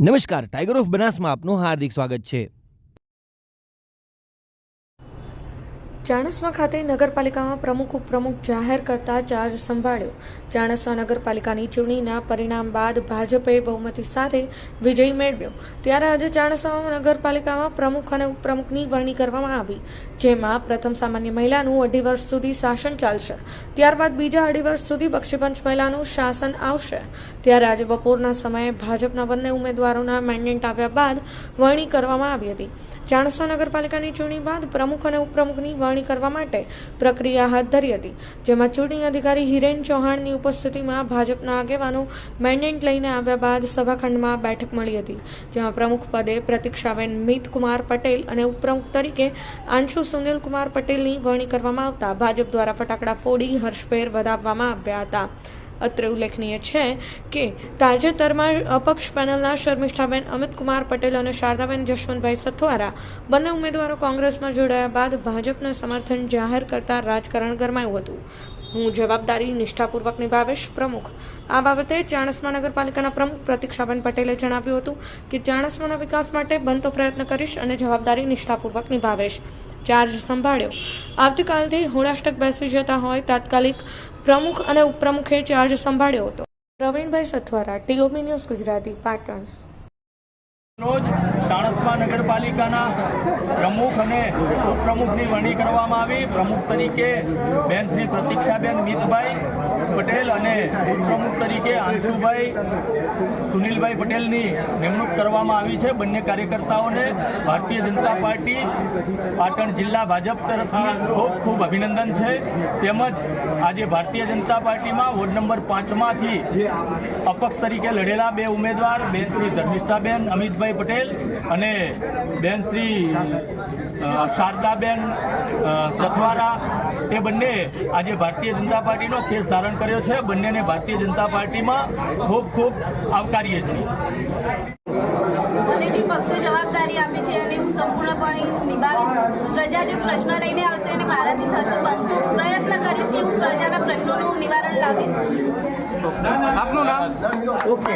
નમસ્કાર tiger of બનાસમાં આપનું હાર્દિક સ્વાગત છે. ચાણસ્મા ખાતે નગરપાલિકામાં પ્રમુખ ઉપપ્રમુખ જાહેર કરતા ચાર્જ સંભાળ્યો. ચાણસ્મા નગરપાલિકાની ચૂંટણીના પરિણામ બાદ ભાજપે બહુમતી સાથે વિજય મેળવ્યો. ત્યારે આજે ચાણસ્મા નગરપાલિકામાં પ્રમુખ અને ઉપપ્રમુખની વરણી કરવામાં આવી, જેમાં પ્રથમ સામાન્ય મહિલાનું અઢી વર્ષ સુધી શાસન ચાલશે. ત્યારબાદ બીજા અઢી વર્ષ સુધી બક્ષીપંચ મહિલાનું શાસન આવશે. ત્યારે આજે બપોરના સમયે ભાજપના બંને ઉમેદવારોના મેન્ડેટ આવ્યા બાદ વરણી કરવામાં આવી હતી. ચાણસ્મા નગરપાલિકાની ચૂંટણી બાદ પ્રમુખ અને ઉપપ્રમુખની વરણી કરવા માટે પ્રક્રિયા હાથ ધરી હતી, જેમાં ચૂંટણી અધિકારી હિરેન ચૌહાણની ઉપસ્થિતિમાં ભાજપના આગેવાનો મેન્ડેટ લઈને આવ્યા બાદ સભાખંડમાં બેઠક મળી હતી, જેમાં પ્રમુખ પદે પ્રતિક્ષાબેન મિતકુમાર પટેલ અને ઉપપ્રમુખ તરીકે આંશુ સુનિલકુમાર પટેલની વરણી કરવામાં આવતા ભાજપ દ્વારા ફટાકડા ફોડી હર્ષભેર વધાવવામાં આવ્યા હતા. અત્રે ઉલ્લેખનીય છે કે તાજેતરમાં અપક્ષ પેનલના શર્મિષ્ઠાબેન અમિતકુમાર પટેલ અને શારદાબેન જશવંતભાઈ સથવારા બંને ઉમેદવારો કોંગ્રેસમાં જોડાયા બાદ ભાજપને સમર્થન જાહેર કરતા રાજકારણ ગરમાયું હતું. હું જવાબદારી નિષ્ઠાપૂર્વક નિભાવીશ, પ્રમુખ. આ બાબતે ચાણસ્મા નગરપાલિકાના પ્રમુખ પ્રતિક્ષાબેન પટેલે જણાવ્યું હતું કે ચાણસ્માના વિકાસ માટે બનતો પ્રયત્ન કરીશ અને જવાબદારી નિષ્ઠાપૂર્વક નિભાવીશ. ચાર્જ સંભાળ્યો. આવતીકાલથી હોળાષ્ટક બેસી જતા હોય તાત્કાલિક પ્રમુખ અને ઉપપ્રમુખે ચાર્જ સંભાળ્યો હતો. Pravinbhai Sathwara TOB news Gujarati, Patan. રોજ સાણસમાં નગરપાલિકાના પ્રમુખ અને ઉપપ્રમુખની વરણી કરવામાં આવી. પ્રમુખ તરીકે બેન શ્રી પ્રતીક્ષાબેન મિતભાઈ પટેલ અને ઉપપ્રમુખ તરીકે આંશુભાઈ, સુનિલભાઈ પટેલની નિમણૂક કરવામાં આવી છે. બંને કાર્યકર્તાઓને ભારતીય જનતા પાર્ટી, પાટણ જિલ્લા ભાજપ તરફથી ખૂબ ખૂબ અભિનંદન છે. તેમજ આજે ભારતીય જનતા પાર્ટીમાં વોર્ડ નંબર પાંચમાંથી અપક્ષ તરીકે લડેલા બે ઉમેદવાર, બેન શ્રી ધર્મિષ્ઠાબેન અમિતભાઈ પટેલ અને બેન શ્રી શારદાબેન સથવારા એ બંને આજે ભારતીય જનતા પાર્ટીનો કેસ ધારણ કર્યો છે. બંનેને ભારતીય જનતા પાર્ટીમાં ખૂબ ખૂબ આવકારીએ છીએ. જે પક્ષે જવાબદારી આપી છે અને હું સંપૂર્ણપણે નિભાવીશ. પ્રજા જે પ્રશ્ન લઈને આવશે અને મારાથી થશે બનતો પ્રયત્ન કરીશ કે હું પ્રજાના પ્રશ્નોનું નિવારણ લાવીશ. આપનું નામ? ઓકે.